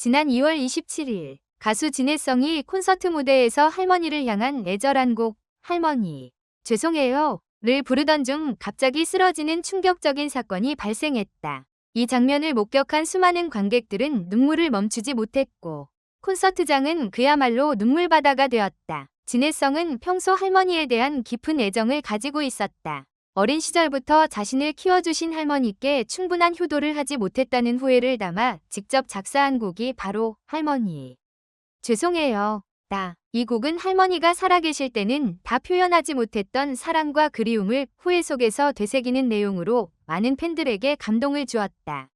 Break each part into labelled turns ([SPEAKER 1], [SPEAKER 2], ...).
[SPEAKER 1] 지난 2월 27일 가수 진혜성이 콘서트 무대에서 할머니를 향한 애절한 곡 할머니 죄송해요 를 부르던 중 갑자기 쓰러지는 충격적인 사건이 발생했다. 이 장면을 목격한 수많은 관객들은 눈물을 멈추지 못했고 콘서트장은 그야말로 눈물바다가 되었다. 진혜성은 평소 할머니에 대한 깊은 애정을 가지고 있었다. 어린 시절부터 자신을 키워주신 할머니께 충분한 효도를 하지 못했다는 후회를 담아 직접 작사한 곡이 바로 할머니. 죄송해요. 나. 이 곡은 할머니가 살아계실 때는 다 표현하지 못했던 사랑과 그리움을 후회 속에서 되새기는 내용으로 많은 팬들에게 감동을 주었다.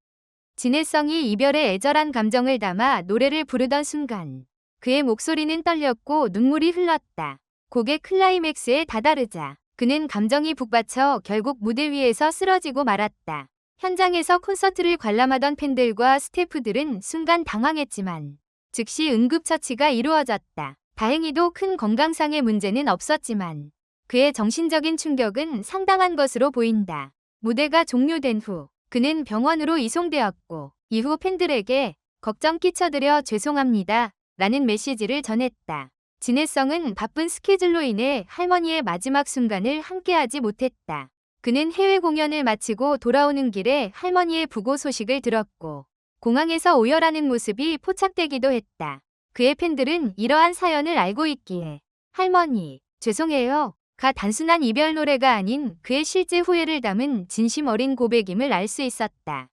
[SPEAKER 1] 진혜성이 이별의 애절한 감정을 담아 노래를 부르던 순간 그의 목소리는 떨렸고 눈물이 흘렀다. 곡의 클라이맥스에 다다르자 그는 감정이 북받쳐 결국 무대 위에서 쓰러지고 말았다. 현장에서 콘서트를 관람하던 팬들과 스태프들은 순간 당황했지만 즉시 응급처치가 이루어졌다. 다행히도 큰 건강상의 문제는 없었지만 그의 정신적인 충격은 상당한 것으로 보인다. 무대가 종료된 후 그는 병원으로 이송되었고 이후 팬들에게 걱정 끼쳐드려 죄송합니다. 라는 메시지를 전했다. 진혜성은 바쁜 스케줄로 인해 할머니의 마지막 순간을 함께하지 못했다. 그는 해외 공연을 마치고 돌아오는 길에 할머니의 부고 소식을 들었고 공항에서 오열하는 모습이 포착되기도 했다. 그의 팬들은 이러한 사연을 알고 있기에 할머니, 죄송해요. 가 단순한 이별 노래가 아닌 그의 실제 후회를 담은 진심 어린 고백임을 알 수 있었다.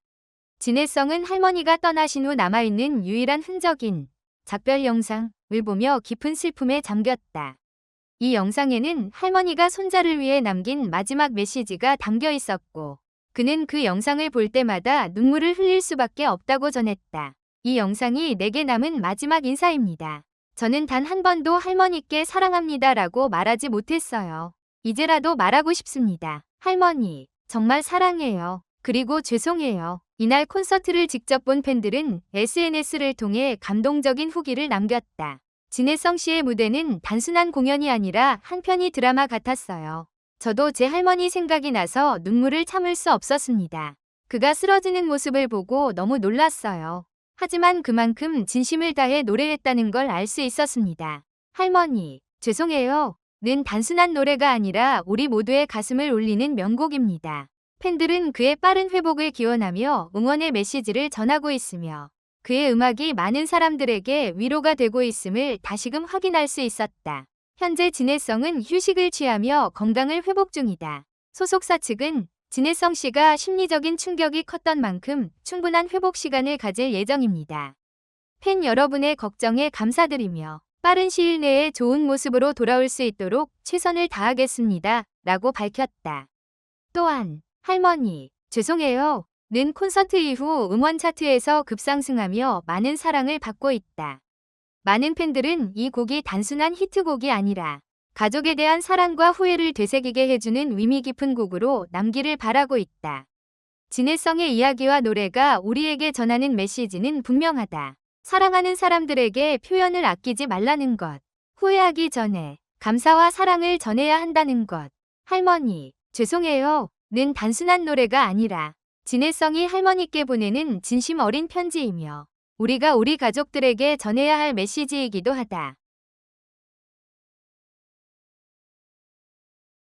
[SPEAKER 1] 진혜성은 할머니가 떠나신 후 남아있는 유일한 흔적인 작별 영상을 보며 깊은 슬픔에 잠겼다. 이 영상에는 할머니가 손자를 위해 남긴 마지막 메시지가 담겨 있었고 그는 그 영상을 볼 때마다 눈물을 흘릴 수밖에 없다고 전했다. 이 영상이 내게 남은 마지막 인사입니다. 저는 단 한 번도 할머니께 사랑합니다 라고 말하지 못했어요. 이제라도 말하고 싶습니다. 할머니, 정말 사랑해요. 그리고 죄송해요. 이날 콘서트를 직접 본 팬들은 SNS를 통해 감동적인 후기를 남겼다. 진혜성 씨의 무대는 단순한 공연이 아니라 한편의 드라마 같았어요. 저도 제 할머니 생각이 나서 눈물을 참을 수 없었습니다. 그가 쓰러지는 모습을 보고 너무 놀랐어요. 하지만 그만큼 진심을 다해 노래했다는 걸 알 수 있었습니다. 할머니, 죄송해요. 는 단순한 노래가 아니라 우리 모두의 가슴을 울리는 명곡입니다. 팬들은 그의 빠른 회복을 기원하며 응원의 메시지를 전하고 있으며 그의 음악이 많은 사람들에게 위로가 되고 있음을 다시금 확인할 수 있었다. 현재 진혜성은 휴식을 취하며 건강을 회복 중이다. 소속사 측은 진혜성 씨가 심리적인 충격이 컸던 만큼 충분한 회복 시간을 가질 예정입니다. 팬 여러분의 걱정에 감사드리며 빠른 시일 내에 좋은 모습으로 돌아올 수 있도록 최선을 다하겠습니다. 라고 밝혔다. 또한 할머니, 죄송해요. 는 콘서트 이후 음원 차트에서 급상승하며 많은 사랑을 받고 있다. 많은 팬들은 이 곡이 단순한 히트곡이 아니라 가족에 대한 사랑과 후회를 되새기게 해주는 의미 깊은 곡으로 남기를 바라고 있다. 진혜성의 이야기와 노래가 우리에게 전하는 메시지는 분명하다. 사랑하는 사람들에게 표현을 아끼지 말라는 것. 후회하기 전에 감사와 사랑을 전해야 한다는 것. 할머니, 죄송해요. 는 단순한 노래가 아니라 진혜성이 할머니께 보내는 진심 어린 편지이며 우리가 우리 가족들에게 전해야 할 메시지이기도 하다.